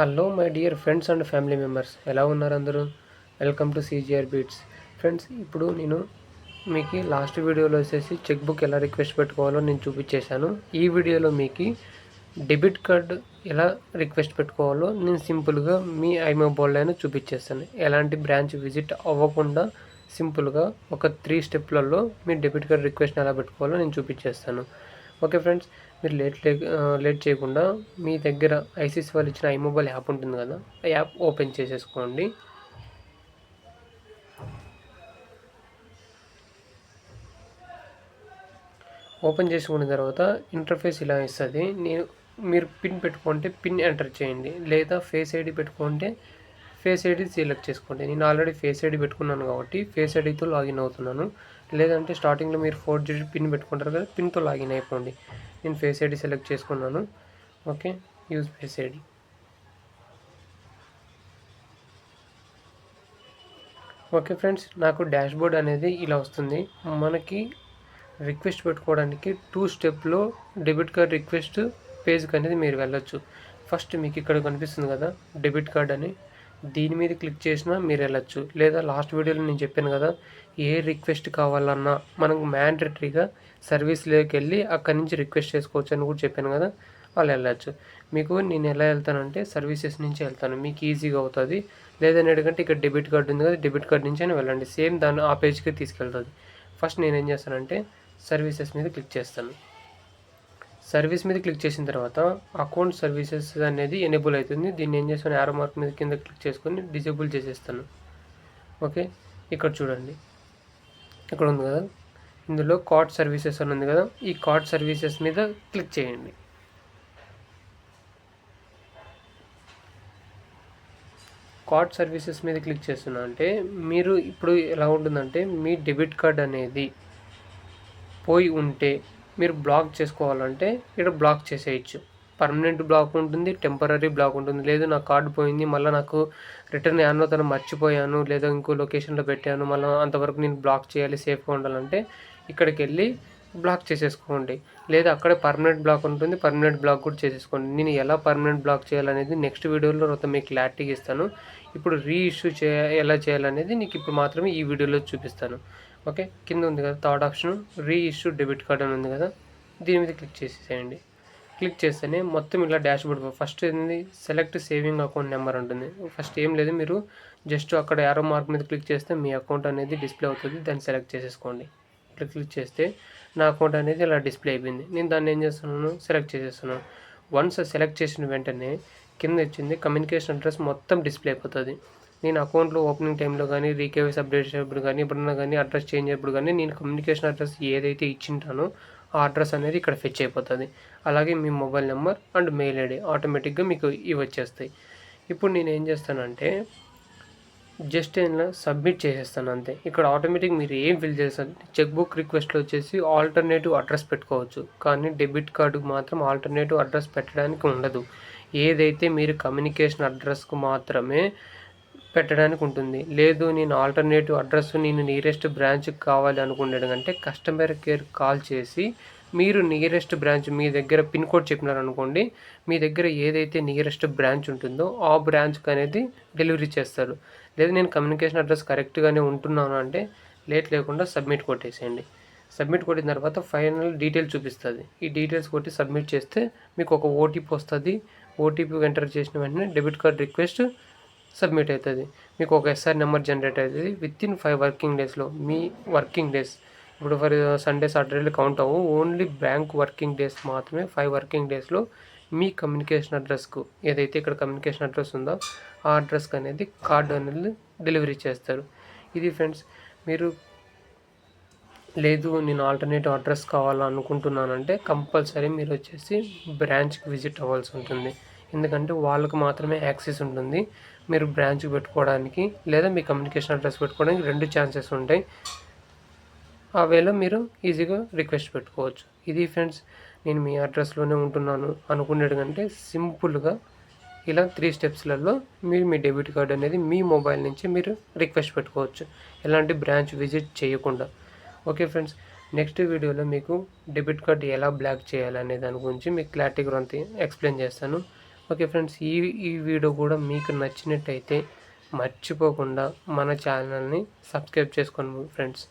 Hello my dear friends and family members ఎలా ఉన్నారు అందరూ? Welcome to CGR beats friends ఇప్పుడు నేను మీకు లాస్ట్ వీడియోలో వచ్చేసి చెక్ బుక్ ఎలా రిక్వెస్ట్ పెట్టుకోవాలో నేను చూపించేశాను. ఈ వీడియోలో మీకు డెబిట్ కార్డ్ ఎలా రిక్వెస్ట్ పెట్టుకోవాలో నేను సింపుల్గా మీ ఐమోబోల్ అయినా చూపించేస్తాను. ఎలాంటి బ్రాంచ్ విజిట్ అవ్వకుండా సింపుల్గా ఒక త్రీ స్టెప్లలో మీ డెబిట్ కార్డ్ రిక్వెస్ట్ ఎలా పెట్టుకోవాలో నేను చూపించేస్తాను. ఓకే ఫ్రెండ్స్ మీరు లేట్ లేట్ చేయకుండా మీ దగ్గర ఐసీసీ వాళ్ళు ఇచ్చిన ఐమొబైల్ యాప్ ఉంటుంది కదా ఆ యాప్ ఓపెన్ చేసేసుకోండి. ఓపెన్ చేసుకున్న తర్వాత ఇంటర్ఫేస్ ఇలా ఇస్తుంది. నేను మీరు పిన్ పెట్టుకుంటే పిన్ ఎంటర్ చేయండి. లేదా ఫేస్ ఐడి పెట్టుకుంటే ఫేస్ ఐడి సెలెక్ట్ చేసుకోండి. నేను ఆల్రెడీ ఫేస్ ఐడి పెట్టుకున్నాను కాబట్టి ఫేస్ ఐడితో లాగిన్ అవుతున్నాను. లేదంటే స్టార్టింగ్లో మీరు ఫోర్ డిజిట్ పిన్ పెట్టుకుంటారు కదా పిన్తో లాగిన్ అయిపోండి. నేను ఫేస్ ఐడి సెలెక్ట్ చేసుకున్నాను. Okay use face ID. Okay friends నాకు డాష్ బోర్డ్ అనేది ఇలా వస్తుంది. మనకి రిక్వెస్ట్ పెట్టుకోవడానికి టూ స్టెప్లో డెబిట్ కార్డ్ రిక్వెస్ట్ పేజ్కి అనేది మీరు వెళ్ళొచ్చు. ఫస్ట్ మీకు ఇక్కడ కనిపిస్తుంది కదా డెబిట్ కార్డ్ అని. దీని మీద క్లిక్ చేసినా మీరు వెళ్ళచ్చు. లేదా లాస్ట్ వీడియోలో నేను చెప్పాను కదా ఏ రిక్వెస్ట్ కావాలన్నా మనకు మ్యాండటరీగా సర్వీస్లోకి వెళ్ళి అక్కడి నుంచి రిక్వెస్ట్ చేసుకోవచ్చు అని కూడా చెప్పాను కదా వాళ్ళు వెళ్ళచ్చు. మీకు నేను ఎలా వెళ్తానంటే సర్వీసెస్ నుంచి వెళ్తాను. మీకు ఈజీగా అవుతుంది. లేదని ఎందుకంటే ఇక్కడ డెబిట్ కార్డు ఉంది కదా డెబిట్ కార్డ్ నుంచి అయినా వెళ్ళండి. సేమ్ దాన్ని ఆ పేజ్కి తీసుకెళ్తుంది. ఫస్ట్ నేను ఏం చేస్తానంటే సర్వీసెస్ మీద క్లిక్ చేస్తాను. సర్వీస్ మీద క్లిక్ చేసిన తర్వాత అకౌంట్ సర్వీసెస్ అనేది ఎనేబుల్ అవుతుంది. దీన్ని ఏం చేస్తాను? యారో మార్క్ మీద కింద క్లిక్ చేసుకొని డిజేబుల్ చేసేస్తాను. ఓకే? ఇక్కడ చూడండి. ఇక్కడ ఉంది కదా? ఇందులో కార్డ్ సర్వీసెస్ అని ఉంది కదా? ఈ కార్డ్ సర్వీసెస్ మీద క్లిక్ చేయండి. కార్డ్ సర్వీసెస్ మీద క్లిక్ చేస్తున్నా అంటే మీరు ఇప్పుడు ఎలా ఉంటుందంటే మీ డెబిట్ కార్డ్ అనేది పోయి ఉంటే మీరు బ్లాక్ చేసుకోవాలంటే ఇక్కడ బ్లాక్ చేసేయచ్చు. పర్మనెంట్ బ్లాక్ ఉంటుంది టెంపరీ బ్లాక్ ఉంటుంది. లేదు నా కార్డు పోయింది మళ్ళీ నాకు రిటర్న్ యానో తను మర్చిపోయాను లేదా ఇంకో లొకేషన్లో పెట్టాను మళ్ళీ అంతవరకు నేను బ్లాక్ చేయాలి సేఫ్గా ఉండాలంటే ఇక్కడికి వెళ్ళి బ్లాక్ చేసేసుకోండి. లేదా అక్కడే పర్మనెంట్ బ్లాక్ ఉంటుంది పర్మనెంట్ బ్లాక్ కూడా చేసేసుకోండి. నేను ఎలా పర్మనెంట్ బ్లాక్ చేయాలనేది నెక్స్ట్ వీడియోలో మొత్తం మీకు క్లారిటీగా ఇస్తాను. ఇప్పుడు రీఇష్యూ చే ఎలా చేయాలనేది నీకు ఇప్పుడు మాత్రమే ఈ వీడియోలో చూపిస్తాను. ఓకే? కింద ఉంది కదా third option reissue debit card అని ఉంది కదా? దీని మీద క్లిక్ చేసేసేయండి. క్లిక్ చేస్తేనే మొత్తం ఇలా డాష్ బోర్డ్ ఫస్ట్ ఏంది? సెలెక్ట్ సేవింగ్ అకౌంట్ నెంబర్ ఉంటుంది. ఫస్ట్ ఏం లేదు మీరు జస్ట్ అక్కడ యారో మార్క్ మీద క్లిక్ చేస్తే మీ అకౌంట్ అనేది డిస్ప్లే అవుతుంది. దాన్ని సెలెక్ట్ చేసేసుకోండి. ఇక్కడ క్లిక్ చేస్తే నా అకౌంట్ అనేది ఇలా డిస్ప్లే అయిపోయింది. నేను దాన్ని ఏం చేస్తున్నాను? సెలెక్ట్ చేసేస్తున్నాను. వన్స్ సెలెక్ట్ చేసిన వెంటనే కింద వచ్చింది కమ్యూనికేషన్ అడ్రస్ మొత్తం డిస్ప్లే అయిపోతుంది. నేను అకౌంట్లో ఓపెనింగ్ టైంలో కానీ రీకేవైస్ అప్డేట్ చేసేప్పుడు కానీ ఎప్పుడన్నా కానీ అడ్రస్ చేంజ్ అయినప్పుడు కానీ నేను కమ్యూనికేషన్ అడ్రస్ ఏదైతే ఇచ్చింటానో ఆ అడ్రస్ అనేది ఇక్కడ ఫెచ్ అయిపోతుంది. అలాగే మీ mobile number and mail ID ఆటోమేటిక్గా మీకు ఇవి వచ్చేస్తాయి. ఇప్పుడు నేను ఏం చేస్తానంటే జస్ట్ ఇలా సబ్మిట్ చేసేస్తాను అంతే. ఇక్కడ ఆటోమేటిక్ మీరు ఏం ఫిల్ చేస్తారు? చెక్ బుక్ రిక్వెస్ట్లో వచ్చేసి ఆల్టర్నేటివ్ అడ్రస్ పెట్టుకోవచ్చు. కానీ డెబిట్ కార్డుకు మాత్రం ఆల్టర్నేటివ్ అడ్రస్ పెట్టడానికి ఉండదు. ఏదైతే మీరు కమ్యూనికేషన్ అడ్రస్కు మాత్రమే పెట్టడానికి ఉంటుంది. లేదు నేను ఆల్టర్నేటివ్ అడ్రస్ నేను నియరెస్ట్ బ్రాంచ్కి కావాలి అనుకున్నాడు అంటే కస్టమర్ కేర్ కాల్ చేసి మీరు నియరెస్ట్ బ్రాంచ్ మీ దగ్గర పిన్ కోడ్ చెప్పినారనుకోండి మీ దగ్గర ఏదైతే నియరెస్ట్ బ్రాంచ్ ఉంటుందో ఆ బ్రాంచ్కి అనేది డెలివరీ చేస్తారు. లేదు నేను కమ్యూనికేషన్ అడ్రస్ కరెక్ట్గానే ఉంటున్నాను అంటే లేట్ లేకుండా సబ్మిట్ కొట్టేసేయండి. సబ్మిట్ కొట్టిన తర్వాత ఫైనల్ డీటెయిల్స్ చూపిస్తుంది. ఈ డీటెయిల్స్ కొట్టి సబ్మిట్ చేస్తే మీకు ఒక ఓటీపీ వస్తుంది. ఓటీపీ ఎంటర్ చేసిన వెంటనే డెబిట్ కార్డ్ రిక్వెస్ట్ సబ్మిట్ అవుతుంది మీకు ఒక ఎస్ఆర్ నెంబర్ జనరేట్ అవుతుంది విత్ ఇన్ ఫైవ్ వర్కింగ్ డేస్లో మీ వర్కింగ్ డేస్. ఇప్పుడు ఫర్ సండే సాటర్డేలు కౌంట్ అవ్వు. ఓన్లీ బ్యాంక్ వర్కింగ్ డేస్ మాత్రమే ఫైవ్ వర్కింగ్ డేస్లో మీ కమ్యూనికేషన్ అడ్రస్కు ఏదైతే ఇక్కడ కమ్యూనికేషన్ అడ్రస్ ఉందో ఆ అడ్రస్కి అనేది కార్డు అనేది డెలివరీ చేస్తారు. ఇది ఫ్రెండ్స్ మీరు లేదు నేను ఆల్టర్నేటివ్ అడ్రస్ కావాలనుకుంటున్నానంటే కంపల్సరీ మీరు వచ్చేసి బ్రాంచ్కి విజిట్ అవ్వాల్సి ఉంటుంది. ఎందుకంటే వాళ్ళకు మాత్రమే యాక్సెస్ ఉంటుంది. మీరు బ్రాంచ్కి పెట్టుకోవడానికి లేదా మీ కమ్యూనికేషన్ అడ్రస్ పెట్టుకోవడానికి రెండు ఛాన్సెస్ ఉంటాయి. ఆ వేలో మీరు ఈజీగా రిక్వెస్ట్ పెట్టుకోవచ్చు. ఇది ఫ్రెండ్స్ నేను మీ అడ్రస్లోనే ఉంటున్నాను అనుకునేది కంటే సింపుల్గా ఇలా త్రీ స్టెప్స్లలో మీరు మీ డెబిట్ కార్డ్ అనేది మీ మొబైల్ నుంచి మీరు రిక్వెస్ట్ పెట్టుకోవచ్చు. ఎలాంటి బ్రాంచ్ విజిట్ చేయకుండా. ఓకే ఫ్రెండ్స్ నెక్స్ట్ వీడియోలో మీకు డెబిట్ కార్డ్ ఎలా బ్లాక్ చేయాలనే దాని గురించి మీకు క్లారిటీగా అంత ఎక్స్ప్లెయిన్ చేస్తాను. ఓకే ఫ్రెండ్స్ ఈ ఈ వీడియో కూడా మీకు నచ్చినట్టయితే మర్చిపోకుండా మన ఛానల్ని సబ్స్క్రైబ్ చేసుకోండి ఫ్రెండ్స్